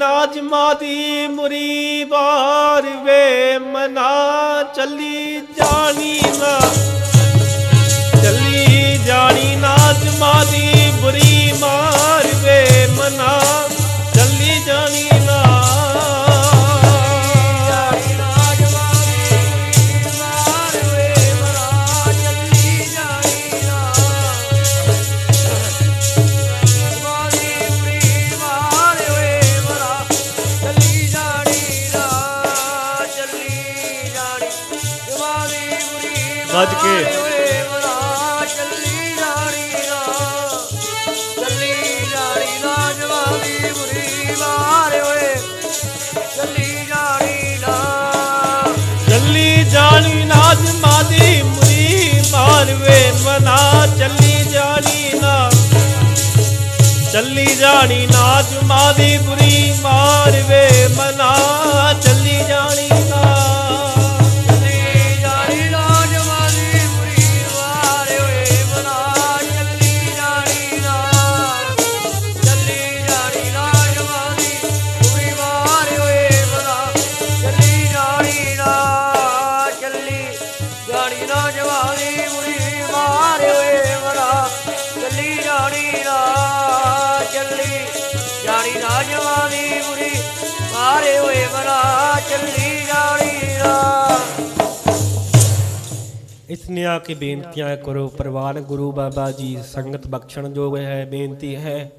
ਨਾਜ ਮਾਦੀ ਮੁਰੀ ਬਾਰ ਵੇ ਮਨਾ ਚੱਲੀ ਜਾਣੀ ਨਾ। ਚੱਲੀ ਜਾਣੀ ਨਾਜ ਮਾਦੀ ਮੁਰੀ ਮਾਰ ਵੇ ਮਨਾ ਚੱਲੀ ਜਾਣੀ ਨਾ। ਚੱਲੀ ਜਾਣੀ ਨਾਜ ਮਾਦੀ ਬੁਰੀ ਮਾਰ ਵੇ ਮਨਾ ਜਾਣੀ ਨਾ ਜਵਾਨੀ ਬੁਰੀ ਮਾਰੇ ਓਏ ਮਨਾ ਚੱਲੀ ਜਾਣੀ ਨਾ, ਚੱਲੀ। ਜਾਣੀ ਨਾ ਜਵਾਨੀ ਬੁਰੀ ਮਾਰੇ ਓਏ ਮਨਾ ਚੱਲੀ ਜਾਣੀ ਨਾ। ਇਤਨੇ ਆ ਕੇ ਬੇਨਤੀਆਂ ਕਰੋ, ਪ੍ਰਵਾਨ ਗੁਰੂ ਬਾਬਾ ਜੀ, ਸੰਗਤ ਬਖਸ਼ਣ ਜੋਗ ਹੈ, ਬੇਨਤੀ ਹੈ।